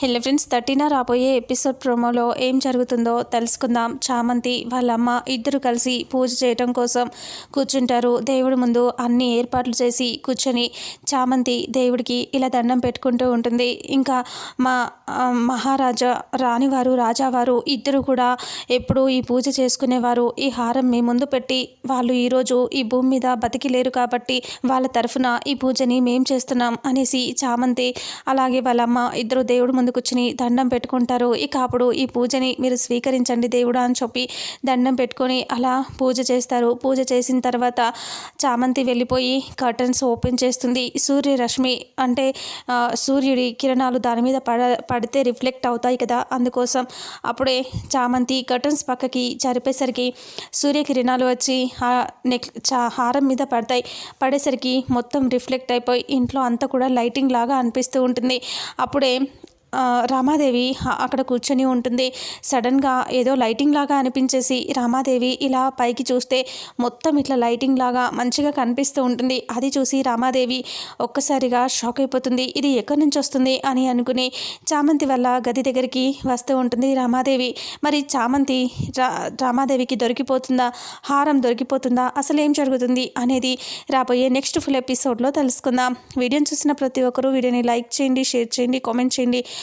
Hello friends థర్టీనా రాబోయే episode ప్రోమోలో ఏం జరుగుతుందో తెలుసుకుందాం. చామంతి వాళ్ళమ్మ ఇద్దరు కలిసి పూజ చేయటం కోసం కూర్చుంటారు. దేవుడి ముందు అన్ని ఏర్పాట్లు చేసి కూర్చొని చామంతి దేవుడికి ఇలా దండం పెట్టుకుంటూ ఉంటుంది. ఇంకా మా మహారాజా రాణివారు రాజావారు ఇద్దరు కూడా ఎప్పుడూ ఈ పూజ చేసుకునేవారు. ఈ హారం మీ ముందు పెట్టి వాళ్ళు ఈరోజు ఈ భూమి మీద బతికి లేరు కాబట్టి వాళ్ళ తరఫున ఈ పూజని మేం చేస్తున్నాం అనేసి చామంతి అలాగే వాళ్ళమ్మ ఇద్దరు దేవుడు ముందు కూర్చుని దండం పెట్టుకుంటారు. ఇక అప్పుడు ఈ పూజని మీరు స్వీకరించండి దేవుడా అని చెప్పి దండం పెట్టుకొని అలా పూజ చేస్తారు. పూజ చేసిన తర్వాత చామంతి వెళ్ళిపోయి కర్టన్స్ ఓపెన్ చేస్తుంది. సూర్యరశ్మి అంటే సూర్యుడి కిరణాలు దాని మీద పడ పడితే రిఫ్లెక్ట్ అవుతాయి కదా. అందుకోసం అప్పుడే చామంతి కర్టన్స్ పక్కకి జరిపేసరికి సూర్యకిరణాలు వచ్చి నెక్ చా హారం మీద పడతాయి. పడేసరికి మొత్తం రిఫ్లెక్ట్ అయిపోయి ఇంట్లో అంతా కూడా లైటింగ్ లాగా అనిపిస్తూ ఉంటుంది. అప్పుడే రామాదేవి అక్కడ కూర్చొని ఉంటుంది. సడన్గా ఏదో లైటింగ్ లాగా అనిపించేసి రామాదేవి ఇలా పైకి చూస్తే మొత్తం ఇట్లా లైటింగ్ లాగా మంచిగా కనిపిస్తూ ఉంటుంది. అది చూసి రామాదేవి ఒక్కసారిగా షాక్ అయిపోతుంది. ఇది ఎక్కడి నుంచి వస్తుంది అని అనుకుని చామంతి వల్ల గది దగ్గరికి వస్తూ ఉంటుంది రామాదేవి. మరి చామంతి రా రామాదేవికి దొరికిపోతుందా? హారం దొరికిపోతుందా? అసలు ఏం జరుగుతుంది అనేది రాబోయే నెక్స్ట్ ఫుల్ ఎపిసోడ్లో తెలుసుకుందాం. వీడియోని చూసిన ప్రతి ఒక్కరూ వీడియోని లైక్ చేయండి షేర్ చేయండి కామెంట్ చేయండి.